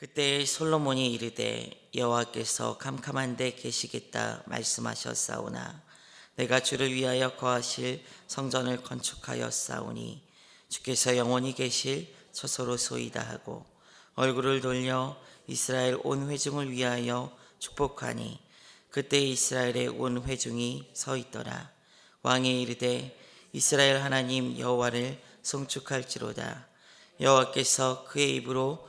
그때 솔로몬이 이르되 여호와께서 캄캄한 데 계시겠다 말씀하셨사오나 내가 주를 위하여 거하실 성전을 건축하였사오니 주께서 영원히 계실 처소로 소이다 하고 얼굴을 돌려 이스라엘 온 회중을 위하여 축복하니 그때 이스라엘의 온 회중이 서 있더라. 왕이 이르되 이스라엘 하나님 여호와를 송축할지로다. 여호와께서 그의 입으로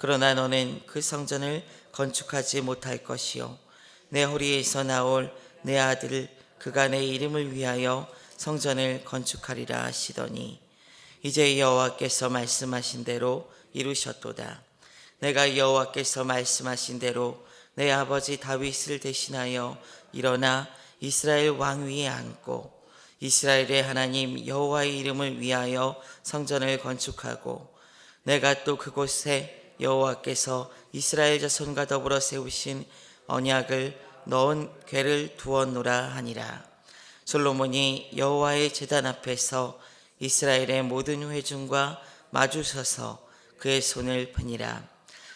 그러나 너는 그 성전을 건축하지 못할 것이요 내 허리에서 나올 내 아들 그가 내 이름을 위하여 성전을 건축하리라 하시더니 이제 여호와께서 말씀하신 대로 이루셨도다. 내가 여호와께서 말씀하신 대로 내 아버지 다윗을 대신하여 일어나 이스라엘 왕 위에 앉고 이스라엘의 하나님 여호와의 이름을 위하여 성전을 건축하고 내가 또 그곳에 여호와께서 이스라엘 자손과 더불어 세우신 언약을 넣은 궤를 두었노라 하니라. 솔로몬이 여호와의 제단 앞에서 이스라엘의 모든 회중과 마주서서 그의 손을 펴니라.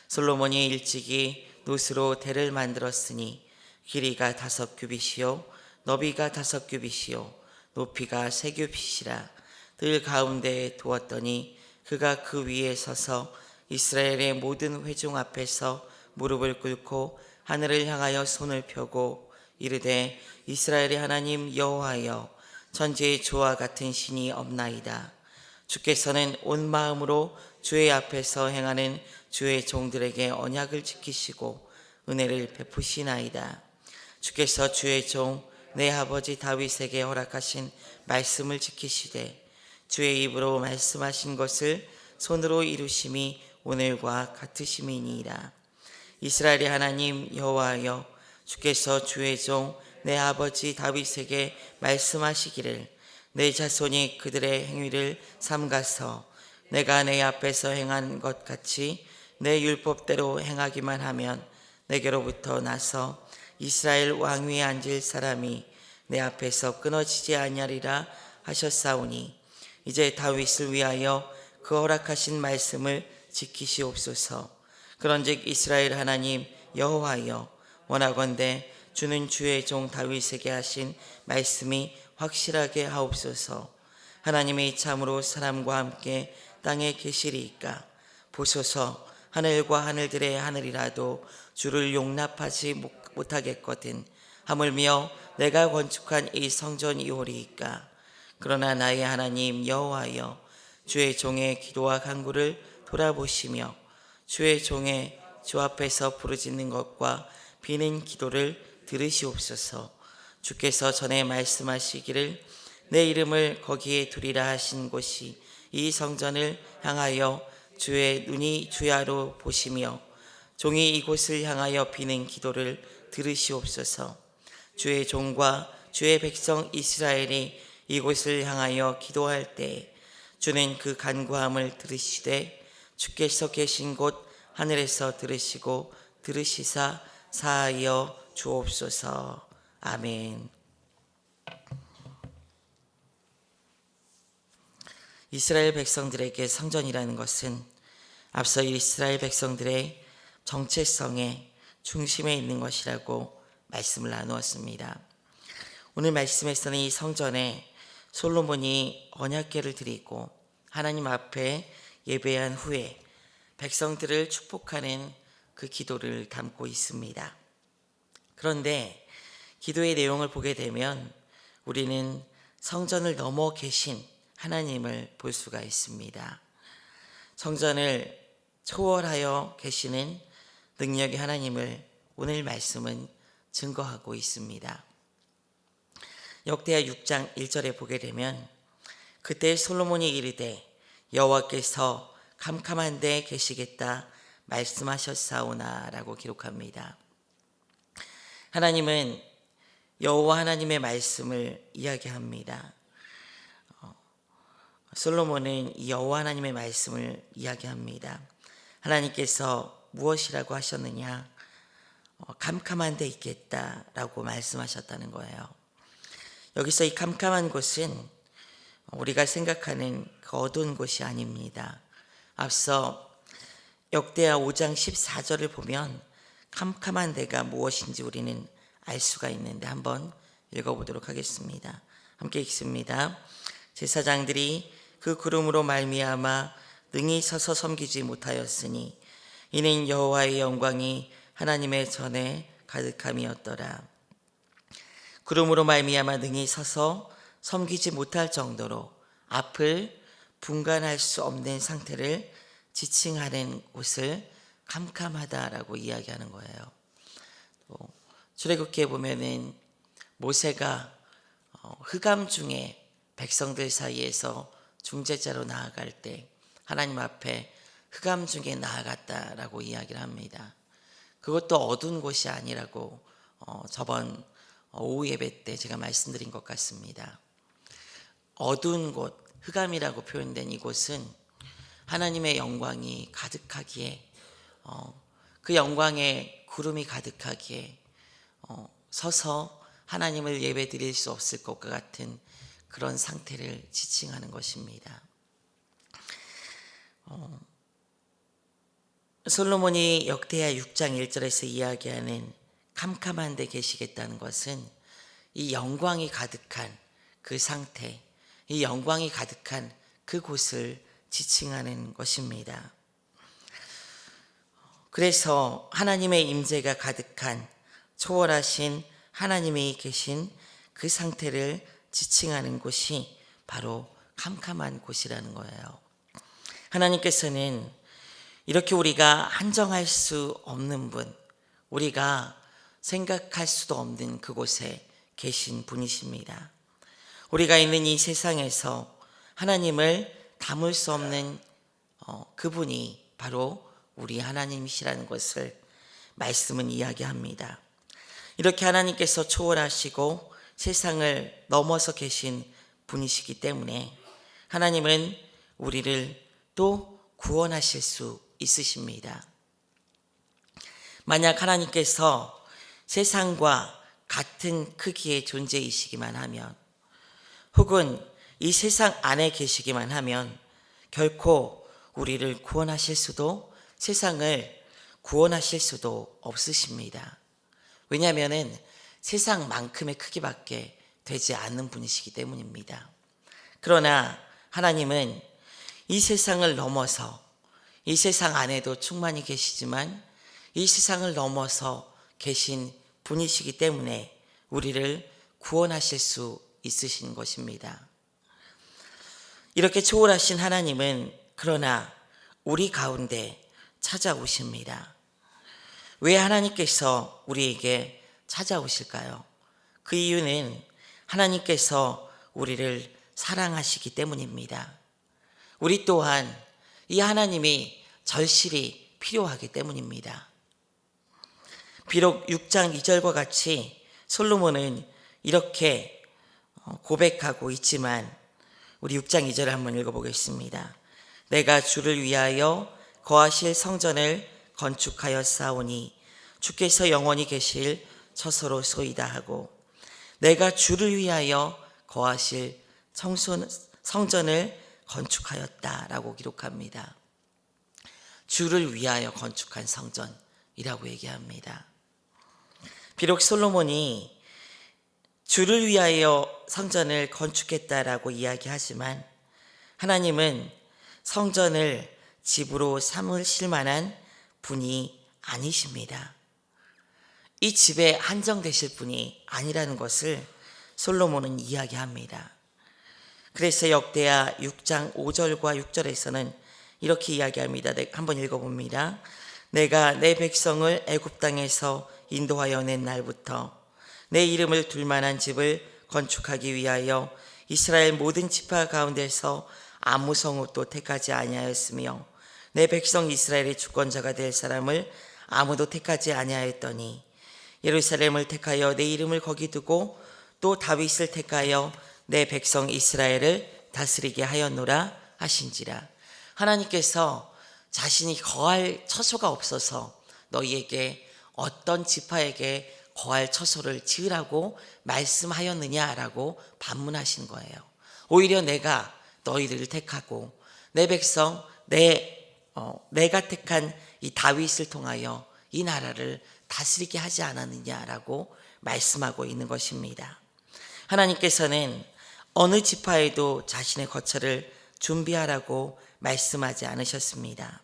솔로몬이 일찍이 노스로 대를 만들었으니 길이가 다섯 규빗이요 너비가 다섯 규빗이요 높이가 세 규빗이라. 들 가운데에 두었더니 그가 그 위에 서서 이스라엘의 모든 회중 앞에서 무릎을 꿇고 하늘을 향하여 손을 펴고 이르되 이스라엘의 하나님 여호와여 천지의 주와 같은 신이 없나이다 주께서는 온 마음으로 주의 앞에서 행하는 주의 종들에게 언약을 지키시고 은혜를 베푸시나이다. 주께서 주의 종 내 아버지 다윗에게 허락하신 말씀을 지키시되 주의 입으로 말씀하신 것을 손으로 이루심이 오늘과 같으심이니이다. 이스라엘의 하나님 여호와여 주께서 주의 종 내 아버지 다윗에게 말씀하시기를 내 자손이 그들의 행위를 삼가서 내가 내 앞에서 행한 것 같이 내 율법대로 행하기만 하면 내게로부터 나서 이스라엘 왕위에 앉을 사람이 내 앞에서 끊어지지 아니하리라 하셨사오니 이제 다윗을 위하여 그 허락하신 말씀을 지키시옵소서. 그런즉 이스라엘 하나님 여호와여 원하건대 주는 주의 종 다윗에게 하신 말씀이 확실하게 하옵소서. 하나님이 참으로 사람과 함께 땅에 계시리이까? 보소서 하늘과 하늘들의 하늘이라도 주를 용납하지 못하겠거든 하물며 내가 건축한 이 성전이 오리이까? 그러나 나의 하나님 여호와여 주의 종의 기도와 간구를 돌아보시며 주의 종의 주 앞에서 부르짖는 것과 비는 기도를 들으시옵소서. 주께서 전에 말씀하시기를 내 이름을 거기에 두리라 하신 곳이 이 성전을 향하여 주의 눈이 주야로 보시며 종이 이곳을 향하여 비는 기도를 들으시옵소서. 주의 종과 주의 백성 이스라엘이 이곳을 향하여 기도할 때 주는 그 간구함을 들으시되 주께서 계신 곳 하늘에서 들으시고 들으시사 사하여 주옵소서 아멘. 이스라엘 백성들에게 성전이라는 것은 앞서 이스라엘 백성들의 정체성의 중심에 있는 것이라고 말씀을 나누었습니다. 오늘 말씀에서는 이 성전에 솔로몬이 언약궤를 드리고 하나님 앞에 예배한 후에 백성들을 축복하는 그 기도를 담고 있습니다. 그런데 기도의 내용을 보게 되면 우리는 성전을 넘어 계신 하나님을 볼 수가 있습니다. 성전을 초월하여 계시는 능력의 하나님을 오늘 말씀은 증거하고 있습니다. 역대하 6장 1절에 보게 되면 그때 솔로몬이 이르되 여호와께서 캄캄한 데 계시겠다 말씀하셨사오나라고 기록합니다. 하나님은 여호와 하나님의 말씀을 이야기합니다. 어, 솔로몬은 이 여호와 하나님의 말씀을 이야기합니다. 하나님께서 무엇이라고 하셨느냐? 어, 캄캄한 데 있겠다라고 말씀하셨다는 거예요. 여기서 이 캄캄한 곳은 우리가 생각하는 그 어두운 곳이 아닙니다. 앞서 역대하 5장 14절을 보면 캄캄한 데가 무엇인지 우리는 알 수가 있는데 한번 읽어보도록 하겠습니다. 함께 읽습니다. 제사장들이 그 구름으로 말미암아 능히 서서 섬기지 못하였으니 이는 여호와의 영광이 하나님의 전에 가득함이었더라. 구름으로 말미암아 능히 서서 섬기지 못할 정도로 앞을 분간할 수 없는 상태를 지칭하는 곳을 캄캄하다라고 이야기하는 거예요. 또 출애굽기에 보면은 모세가 어, 흑암 중에 백성들 사이에서 중재자로 나아갈 때 하나님 앞에 흑암 중에 나아갔다라고 이야기를 합니다. 그것도 어두운 곳이 아니라고 어, 저번 오후 예배 때 제가 말씀드린 것 같습니다. 어두운 곳, 흑암이라고 표현된 이곳은 하나님의 영광이 가득하기에 어, 그 영광에 구름이 가득하기에 어, 서서 하나님을 예배 드릴 수 없을 것과 같은 그런 상태를 지칭하는 것입니다. 어, 솔로몬이 역대하 6장 1절에서 이야기하는 캄캄한 데 계시겠다는 것은 이 영광이 가득한 그 상태, 이 영광이 가득한 그곳을 지칭하는 것입니다. 그래서 하나님의 임재가 가득한 초월하신 하나님이 계신 그 상태를 지칭하는 곳이 바로 캄캄한 곳이라는 거예요. 하나님께서는 이렇게 우리가 한정할 수 없는 분, 우리가 생각할 수도 없는 그곳에 계신 분이십니다. 우리가 있는 이 세상에서 하나님을 담을 수 없는 어, 그분이 바로 우리 하나님이시라는 것을 말씀은 이야기합니다. 이렇게 하나님께서 초월하시고 세상을 넘어서 계신 분이시기 때문에 하나님은 우리를 또 구원하실 수 있으십니다. 만약 하나님께서 세상과 같은 크기의 존재이시기만 하면 혹은 이 세상 안에 계시기만 하면 결코 우리를 구원하실 수도 세상을 구원하실 수도 없으십니다. 왜냐하면 세상만큼의 크기밖에 되지 않는 분이시기 때문입니다. 그러나 하나님은 이 세상을 넘어서 이 세상 안에도 충만히 계시지만 이 세상을 넘어서 계신 분이시기 때문에 우리를 구원하실 수 있으신 것입니다. 이렇게 초월하신 하나님은 그러나 우리 가운데 찾아오십니다. 왜 하나님께서 우리에게 찾아오실까요? 그 이유는 하나님께서 우리를 사랑하시기 때문입니다. 우리 또한 이 하나님이 절실히 필요하기 때문입니다. 비록 6장 2절과 같이 솔로몬은 이렇게 어, 고백하고 있지만 우리 6장 2절을 한번 읽어보겠습니다. 내가 주를 위하여 거하실 성전을 건축하였사오니 주께서 영원히 계실 처소로 소이다 하고 내가 주를 위하여 거하실 청소, 성전을 건축하였다라고 기록합니다. 주를 위하여 건축한 성전이라고 얘기합니다. 비록 솔로몬이 주를 위하여 성전을 건축했다라고 이야기하지만 하나님은 성전을 집으로 삼으실 만한 분이 아니십니다. 이 집에 한정되실 분이 아니라는 것을 솔로몬은 이야기합니다. 그래서 역대하 6장 5절과 6절에서는 이렇게 이야기합니다. 네, 한번 읽어봅니다. 내가 내 백성을 애굽 땅에서 인도하여 낸 날부터 내 이름을 둘 만한 집을 건축하기 위하여 이스라엘 모든 지파 가운데서 아무 성읍도 택하지 아니하였으며 내 백성 이스라엘의 주권자가 될 사람을 아무도 택하지 아니하였더니 예루살렘을 택하여 내 이름을 거기 두고 또 다윗을 택하여 내 백성 이스라엘을 다스리게 하였노라 하신지라. 하나님께서 자신이 거할 처소가 없어서 너희에게 어떤 지파에게 거할 처소를 지으라고 말씀하였느냐라고 반문하신 거예요. 오히려 내가 너희들을 택하고 내 백성 내 어, 내가 택한 이 다윗을 통하여 이 나라를 다스리게 하지 않았느냐라고 말씀하고 있는 것입니다. 하나님께서는 어느 지파에도 자신의 거처를 준비하라고 말씀하지 않으셨습니다.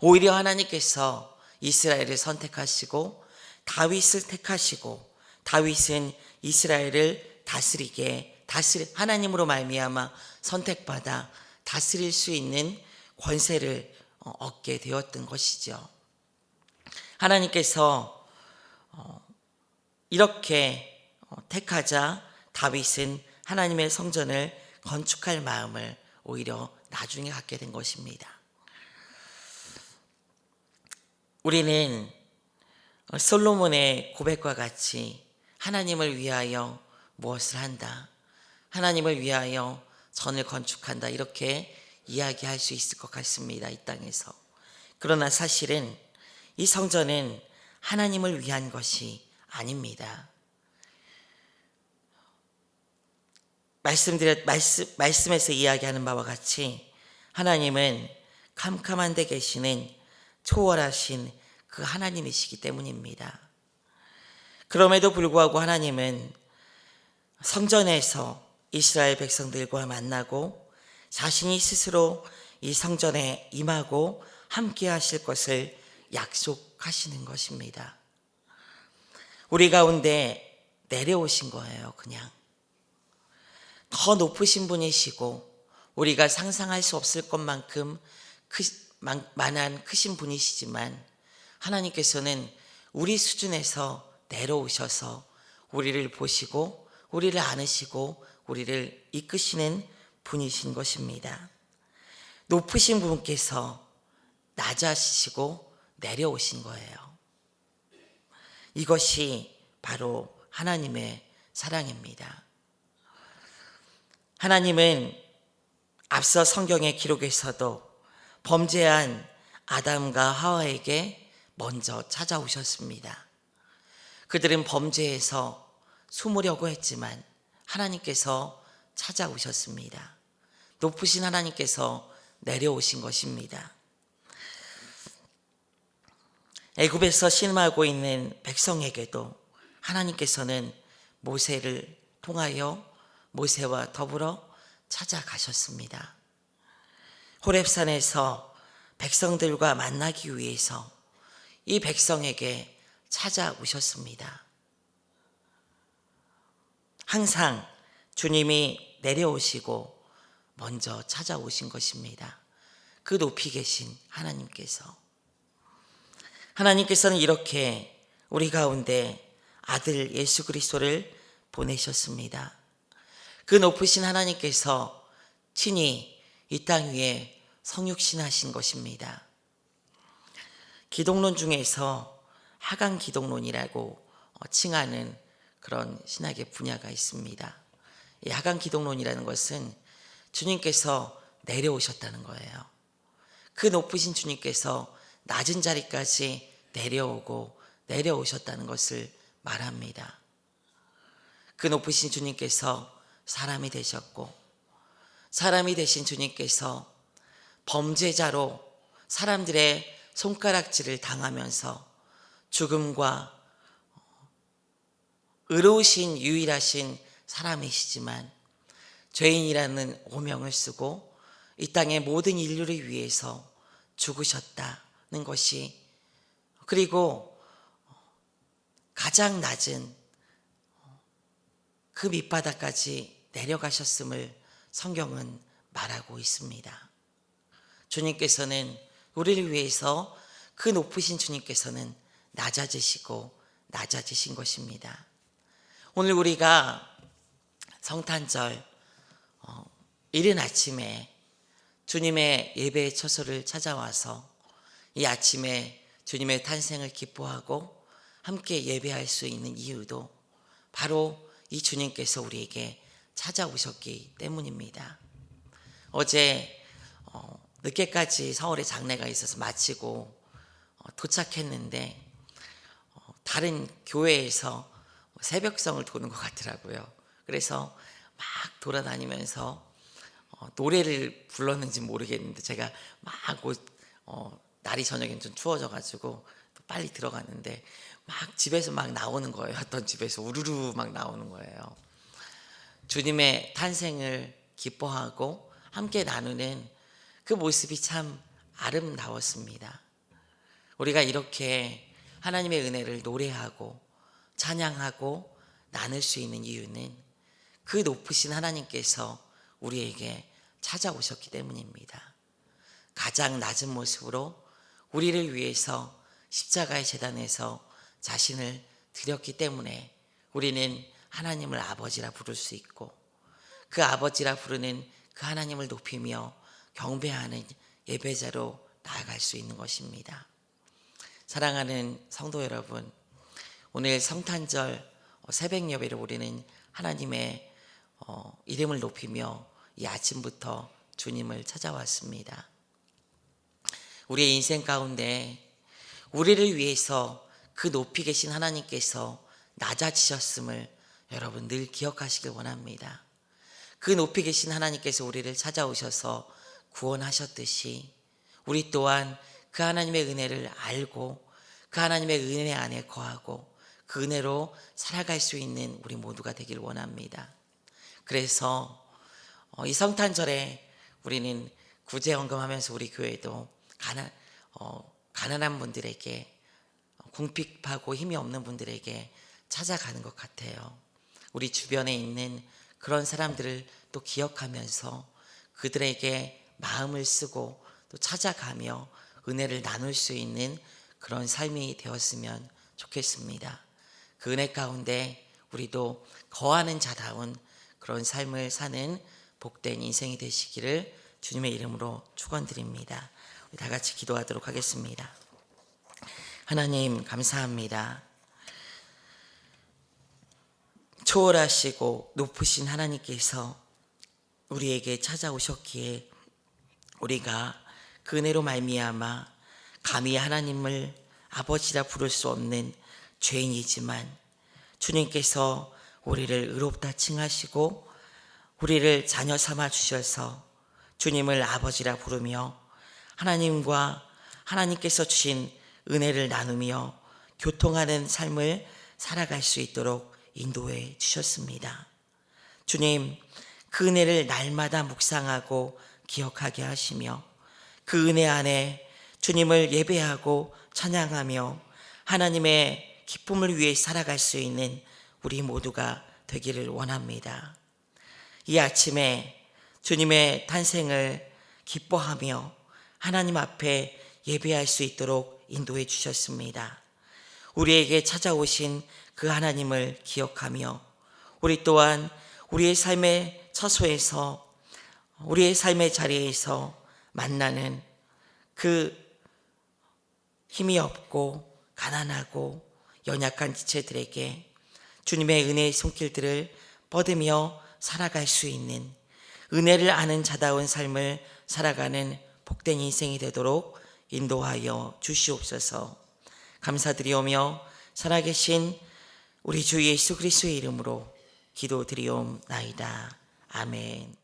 오히려 하나님께서 이스라엘을 선택하시고 다윗을 택하시고 다윗은 이스라엘을 다스리게 다스리 하나님으로 말미암아 선택받아 다스릴 수 있는 권세를 어, 얻게 되었던 것이죠. 하나님께서 어, 이렇게 어, 택하자 다윗은 하나님의 성전을 건축할 마음을 오히려 나중에 갖게 된 것입니다. 우리는 솔로몬의 고백과 같이 하나님을 위하여 무엇을 한다. 하나님을 위하여 전을 건축한다. 이렇게 이야기할 수 있을 것 같습니다. 이 땅에서. 그러나 사실은 이 성전은 하나님을 위한 것이 아닙니다. 말씀드렸 말씀 말씀에서 이야기하는 바와 같이 하나님은 캄캄한 데 계시는 초월하신 그 하나님이시기 때문입니다. 그럼에도 불구하고 하나님은 성전에서 이스라엘 백성들과 만나고 자신이 스스로 이 성전에 임하고 함께 하실 것을 약속하시는 것입니다. 우리 가운데 내려오신 거예요, 그냥. 더 높으신 분이시고 우리가 상상할 수 없을 것만큼 크, 만한 크신 분이시지만 하나님께서는 우리 수준에서 내려오셔서 우리를 보시고 우리를 안으시고 우리를 이끄시는 분이신 것입니다. 높으신 분께서 낮아지시고 내려오신 거예요. 이것이 바로 하나님의 사랑입니다. 하나님은 앞서 성경의 기록에서도 범죄한 아담과 하와에게 먼저 찾아오셨습니다. 그들은 범죄에서 숨으려고 했지만 하나님께서 찾아오셨습니다. 높으신 하나님께서 내려오신 것입니다. 애굽에서 신음하고 있는 백성에게도 하나님께서는 모세를 통하여 모세와 더불어 찾아가셨습니다. 호렙산에서 백성들과 만나기 위해서 이 백성에게 찾아오셨습니다. 항상 주님이 내려오시고 먼저 찾아오신 것입니다. 그 높이 계신 하나님께서. 하나님께서는 이렇게 우리 가운데 아들 예수 그리스도를 보내셨습니다. 그 높으신 하나님께서 친히 이 땅 위에 성육신하신 것입니다. 기독론 중에서 하강 기독론이라고 칭하는 그런 신학의 분야가 있습니다. 이 하강 기독론이라는 것은 주님께서 내려오셨다는 거예요. 그 높으신 주님께서 낮은 자리까지 내려오고 내려오셨다는 것을 말합니다. 그 높으신 주님께서 사람이 되셨고 사람이 되신 주님께서 범죄자로 사람들의 손가락질을 당하면서 죽음과 의로우신 유일하신 사람이시지만 죄인이라는 오명을 쓰고 이 땅의 모든 인류를 위해서 죽으셨다는 것이 그리고 가장 낮은 그 밑바닥까지 내려가셨음을 성경은 말하고 있습니다. 주님께서는 우리를 위해서 그 높으신 주님께서는 낮아지시고 낮아지신 것입니다. 오늘 우리가 성탄절 어, 이른 아침에 주님의 예배의 처소를 찾아와서 이 아침에 주님의 탄생을 기뻐하고 함께 예배할 수 있는 이유도 바로 이 주님께서 우리에게 찾아오셨기 때문입니다. 어제 어, 늦게까지 서울에 장례가 있어서 마치고 어, 도착했는데 어, 다른 교회에서 새벽성을 도는 것 같더라고요. 그래서 막 돌아다니면서 어, 노래를 불렀는지 모르겠는데 제가 막 옷, 어, 날이 저녁엔 좀 추워져가지고 또 빨리 들어갔는데 막 집에서 막 나오는 거예요. 어떤 집에서 우르르 막 나오는 거예요. 주님의 탄생을 기뻐하고 함께 나누는 그 모습이 참 아름다웠습니다. 우리가 이렇게 하나님의 은혜를 노래하고 찬양하고 나눌 수 있는 이유는 그 높으신 하나님께서 우리에게 찾아오셨기 때문입니다. 가장 낮은 모습으로 우리를 위해서 십자가의 재단에서 자신을 드렸기 때문에 우리는 하나님을 아버지라 부를 수 있고 그 아버지라 부르는 그 하나님을 높이며 경배하는 예배자로 나아갈 수 있는 것입니다. 사랑하는 성도 여러분, 오늘 성탄절 새벽 예배를 우리는 하나님의 어, 이름을 높이며 이 아침부터 주님을 찾아왔습니다. 우리의 인생 가운데 우리를 위해서 그 높이 계신 하나님께서 낮아지셨음을 여러분 늘 기억하시길 원합니다. 그 높이 계신 하나님께서 우리를 찾아오셔서 구원하셨듯이 우리 또한 그 하나님의 은혜를 알고 그 하나님의 은혜 안에 거하고 그 은혜로 살아갈 수 있는 우리 모두가 되길 원합니다. 그래서 어, 이 성탄절에 우리는 구제연금하면서 우리 교회도 가난, 어, 가난한 분들에게 궁핍하고 힘이 없는 분들에게 찾아가는 것 같아요. 우리 주변에 있는 그런 사람들을 또 기억하면서 그들에게 마음을 쓰고 또 찾아가며 은혜를 나눌 수 있는 그런 삶이 되었으면 좋겠습니다. 그 은혜 가운데 우리도 거하는 자다운 그런 삶을 사는 복된 인생이 되시기를 주님의 이름으로 축원드립니다. 다 같이 기도하도록 하겠습니다. 하나님 감사합니다. 초월하시고 높으신 하나님께서 우리에게 찾아오셨기에 우리가 그 은혜로 말미암아 감히 하나님을 아버지라 부를 수 없는 죄인이지만 주님께서 우리를 의롭다 칭하시고 우리를 자녀 삼아 주셔서 주님을 아버지라 부르며 하나님과 하나님께서 주신 은혜를 나누며 교통하는 삶을 살아갈 수 있도록 인도해 주셨습니다. 주님, 그 은혜를 날마다 묵상하고 기억하게 하시며 그 은혜 안에 주님을 예배하고 찬양하며 하나님의 기쁨을 위해 살아갈 수 있는 우리 모두가 되기를 원합니다. 이 아침에 주님의 탄생을 기뻐하며 하나님 앞에 예배할 수 있도록 인도해 주셨습니다. 우리에게 찾아오신 그 하나님을 기억하며 우리 또한 우리의 삶의 처소에서 우리의 삶의 자리에서 만나는 그 힘이 없고 가난하고 연약한 지체들에게 주님의 은혜의 손길들을 뻗으며 살아갈 수 있는 은혜를 아는 자다운 삶을 살아가는 복된 인생이 되도록 인도하여 주시옵소서. 감사드리오며 살아계신 우리 주 예수 그리스도의 이름으로 기도드리옵나이다. 아멘.